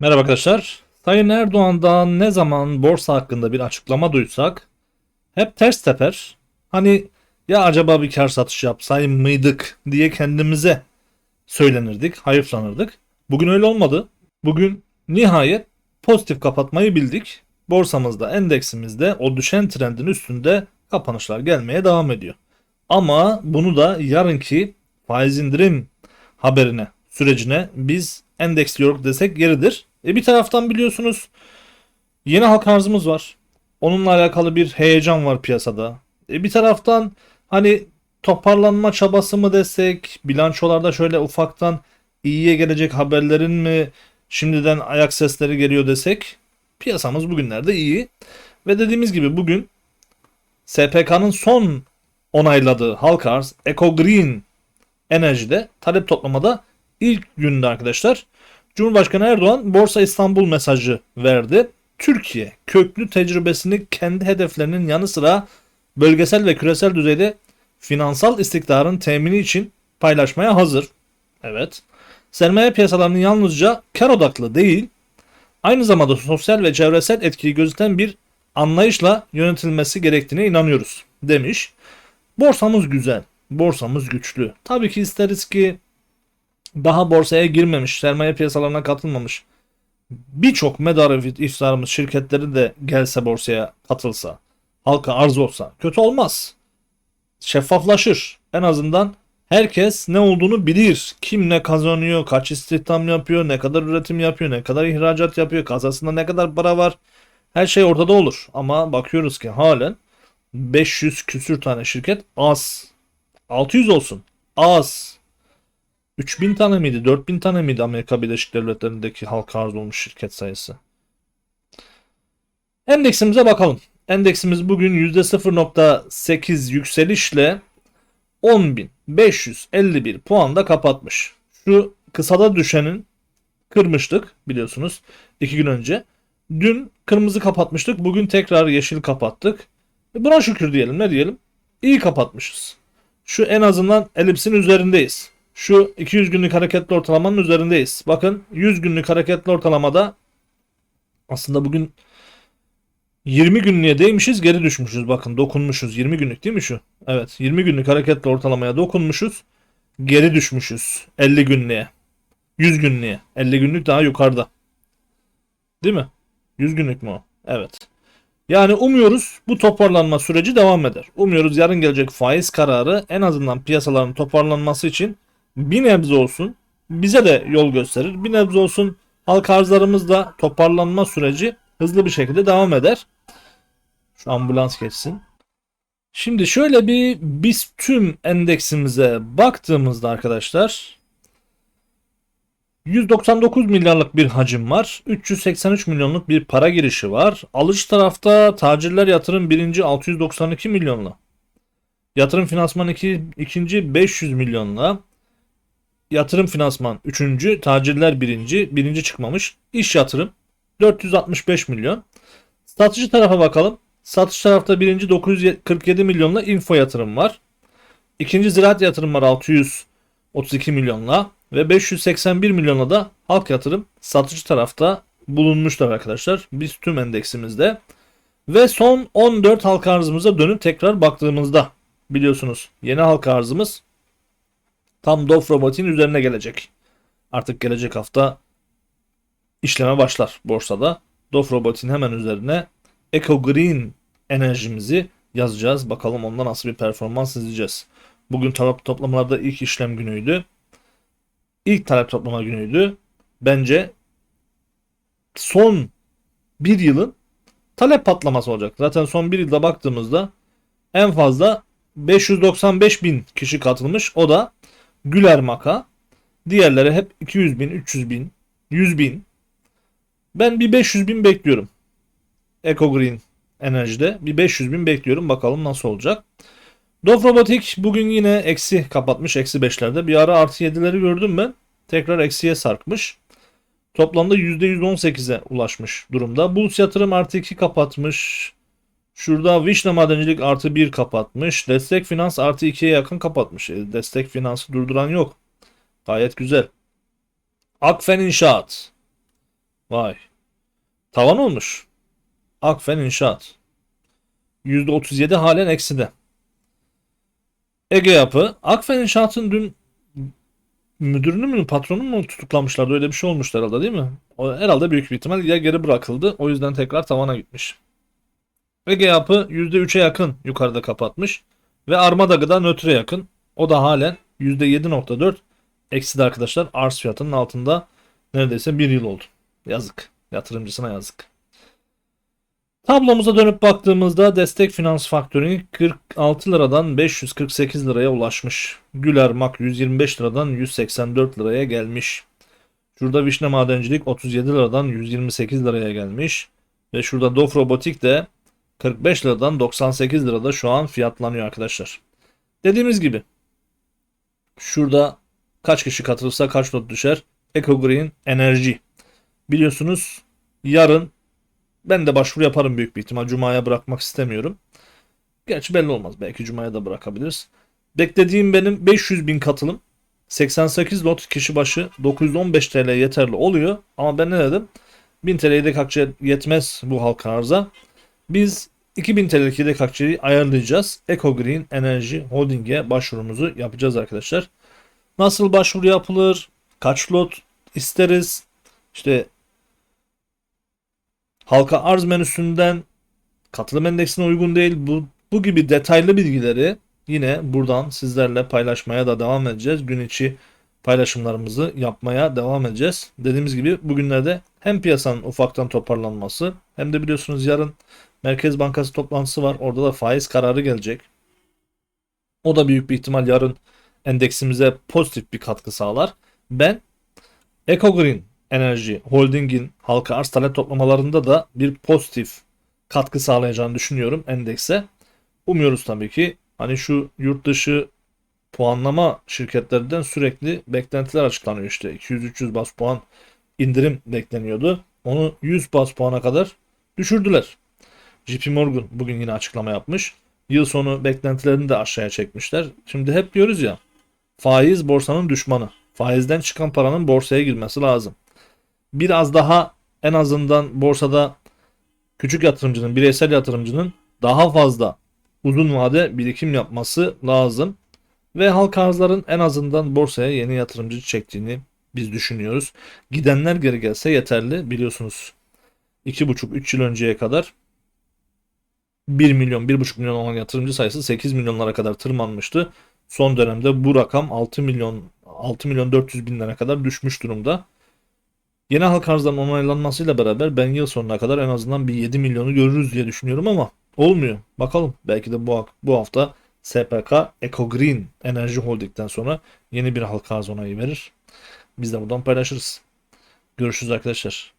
Merhaba arkadaşlar. Sayın Erdoğan'dan ne zaman borsa hakkında bir açıklama duysak hep ters teper. Hani ya acaba bir kar satış yapsayım mıydık diye kendimize söylenirdik, hayıflanırdık. Bugün öyle olmadı. Bugün nihayet pozitif kapatmayı bildik. Borsamızda, endeksimizde o düşen trendin üstünde kapanışlar gelmeye devam ediyor. Ama bunu da yarınki faiz indirim haberine, sürecine biz endeksliyoruz desek yeridir. E bir taraftan biliyorsunuz yeni halk arzımız var. Onunla alakalı bir heyecan var piyasada. E bir taraftan hani toparlanma çabası mı desek, bilançolarda şöyle ufaktan iyiye gelecek haberlerin mi şimdiden ayak sesleri geliyor desek piyasamız bugünlerde iyi. Ve dediğimiz gibi bugün SPK'nın son onayladığı halk arz Eco Green Enerji'de talep toplamada ilk günde arkadaşlar Cumhurbaşkanı Erdoğan Borsa İstanbul mesajı verdi. Türkiye köklü tecrübesini kendi hedeflerinin yanı sıra bölgesel ve küresel düzeyde finansal istikrarın temini için paylaşmaya hazır. Evet. Sermaye piyasalarının yalnızca kar odaklı değil, aynı zamanda sosyal ve çevresel etkiyi gözeten bir anlayışla yönetilmesi gerektiğine inanıyoruz demiş. Borsamız güzel, borsamız güçlü. Tabii ki isteriz ki daha borsaya girmemiş, sermaye piyasalarına katılmamış birçok medarı iftarımız şirketleri de gelse borsaya katılsa, halka arz olsa kötü olmaz. Şeffaflaşır. En azından herkes ne olduğunu bilir. Kim ne kazanıyor, kaç istihdam yapıyor, ne kadar üretim yapıyor, ne kadar ihracat yapıyor, kasasında ne kadar para var. Her şey ortada olur. Ama bakıyoruz ki halen 500 küsür tane şirket az. 600 olsun. Az. 3000 tane miydi? 4000 tane miydi Amerika Birleşik Devletleri'ndeki halka arz olmuş şirket sayısı? Endeksimize bakalım. Endeksimiz bugün %0.8 yükselişle 10.551 puanda kapatmış. Şu kısada düşenin kırmıştık biliyorsunuz 2 gün önce. Dün kırmızı kapatmıştık. Bugün tekrar yeşil kapattık. E buna şükür diyelim. Ne diyelim? İyi kapatmışız. Şu en azından elipsin üzerindeyiz. Şu 200 günlük hareketli ortalamanın üzerindeyiz. Bakın 100 günlük hareketli ortalamada aslında bugün 20 günlüğe değmişiz geri düşmüşüz. Bakın dokunmuşuz. 20 günlük değil mi şu? Evet 20 günlük hareketli ortalamaya dokunmuşuz. Geri düşmüşüz. 50 günlüğe. 100 günlüğe. 50 günlük daha yukarıda. Değil mi? 100 günlük mü o? Evet. Yani umuyoruz bu toparlanma süreci devam eder. Umuyoruz yarın gelecek faiz kararı en azından piyasaların toparlanması için bir nebze olsun bize de yol gösterir. Bir nebze olsun halka arzlarımızda toparlanma süreci hızlı bir şekilde devam eder. Şu ambulans geçsin. Şimdi şöyle bir biz tüm endeksimize baktığımızda arkadaşlar 199 milyarlık bir hacim var. 383 milyonluk bir para girişi var. Alış tarafta tacirler yatırım birinci 692 milyonla. Yatırım finansman iki, ikinci 500 milyonla. Yatırım finansman 3. Tacirler 1. Birinci çıkmamış. İş yatırım 465 milyon. Satıcı tarafa bakalım. Satış tarafta birinci 947 milyonla info yatırım var. İkinci ziraat yatırım var 632 milyonla ve 581 milyonla da halk yatırım satıcı tarafta bulunmuşlar arkadaşlar. Biz tüm endeksimizde. Ve son 14 halka arzımıza dönüp tekrar baktığımızda biliyorsunuz yeni halka arzımız tam Dof Robotik'in üzerine gelecek. Artık gelecek hafta işleme başlar borsada. Dof Robotik'in hemen üzerine Eco Green enerjimizi yazacağız. Bakalım onda nasıl bir performans izleyeceğiz. Bugün talep toplamalarda ilk işlem günüydü. İlk talep toplama günüydü. Bence son bir yılın talep patlaması olacak. Zaten son bir yılda baktığımızda en fazla 595 bin kişi katılmış. O da Güler Maka. Diğerleri hep 200 bin, 300 bin, 100 bin. Ben bir 500 bin bekliyorum. Eco Green Enerji'de bir 500 bin bekliyorum. Bakalım nasıl olacak. Dof Robotik bugün yine eksi kapatmış. Eksi 5'lerde. Bir ara artı 7'leri gördüm ben. Tekrar eksiye sarkmış. Toplamda %118'e ulaşmış durumda. Bulls yatırım artı 2 kapatmış. Şurada Vişne Madencilik artı 1 kapatmış. Destek Finans artı 2'ye yakın kapatmış. E, destek Finans'ı durduran yok. Gayet güzel. Akfen İnşaat. Vay. Tavan olmuş. Akfen İnşaat. %37 halen ekside. Ege Yapı. Akfen İnşaat'ın dün müdürünü mü patronu mu tutuklamışlardı öyle bir şey olmuştu herhalde değil mi? O herhalde büyük bir ihtimal ya geri bırakıldı o yüzden tekrar tavana gitmiş. Ege Yapı %3'e yakın yukarıda kapatmış ve Armada Gıda nötre yakın. O da halen %7.4 ekside arkadaşlar arz fiyatının altında neredeyse bir yıl oldu. Yazık. Yatırımcısına yazık. Tablomuza dönüp baktığımızda destek finans faktörü 46 liradan 548 liraya ulaşmış. Güler Mak 125 liradan 184 liraya gelmiş. Şurada Vişne Madencilik 37 liradan 128 liraya gelmiş. Ve şurada Dof Robotik de 45 liradan 98 lirada şu an fiyatlanıyor arkadaşlar. Dediğimiz gibi şurada kaç kişi katılırsa kaç not düşer? Eco Green Enerji. Biliyorsunuz yarın ben de başvuru yaparım büyük bir ihtimal. Cuma'ya bırakmak istemiyorum. Gerçi belli olmaz. Belki Cuma'ya da bırakabiliriz. Beklediğim benim 500 bin katılım. 88 lot kişi başı 915 TL yeterli oluyor. Ama ben ne dedim? 1000 TL yedek akçe yetmez bu halka arıza. Biz 2000 TL'lik yedek akçeyi ayarlayacağız. Eco Green Enerji Holding'e başvurumuzu yapacağız arkadaşlar. Nasıl başvuru yapılır? Kaç lot isteriz? İşte halka arz menüsünden katılım endeksine uygun değil bu bu gibi detaylı bilgileri yine buradan sizlerle paylaşmaya da devam edeceğiz. Gün içi paylaşımlarımızı yapmaya devam edeceğiz. Dediğimiz gibi bugünlerde hem piyasanın ufaktan toparlanması hem de biliyorsunuz yarın Merkez Bankası toplantısı var. Orada da faiz kararı gelecek. O da büyük bir ihtimal yarın endeksimize pozitif bir katkı sağlar. Ben Eco Green Enerji Holding'in halka arz talep toplamalarında da bir pozitif katkı sağlayacağını düşünüyorum endekse. Umuyoruz tabii ki. Hani şu yurt dışı puanlama şirketlerinden sürekli beklentiler açıklanıyor işte. 200-300 bas puan indirim bekleniyordu. Onu 100 bas puana kadar düşürdüler. JP Morgan bugün yine açıklama yapmış. Yıl sonu beklentilerini de aşağıya çekmişler. Şimdi hep diyoruz ya faiz borsanın düşmanı. Faizden çıkan paranın borsaya girmesi lazım. Biraz daha en azından borsada küçük yatırımcının, bireysel yatırımcının daha fazla uzun vade birikim yapması lazım. Ve halka arzların en azından borsaya yeni yatırımcı çektiğini biz düşünüyoruz. Gidenler geri gelse yeterli biliyorsunuz. 2,5-3 yıl önceye kadar 1 milyon, 1,5 milyon olan yatırımcı sayısı 8 milyonlara kadar tırmanmıştı. Son dönemde bu rakam 6 milyon 6 milyon 400 binlere kadar düşmüş durumda. Yeni halk arzların onaylanmasıyla beraber ben yıl sonuna kadar en azından bir 7 milyonu görürüz diye düşünüyorum ama olmuyor. Bakalım belki de bu, bu hafta SPK Eco Green Enerji Holding'den sonra yeni bir halka arz onayı verir. Biz de buradan paylaşırız. Görüşürüz arkadaşlar.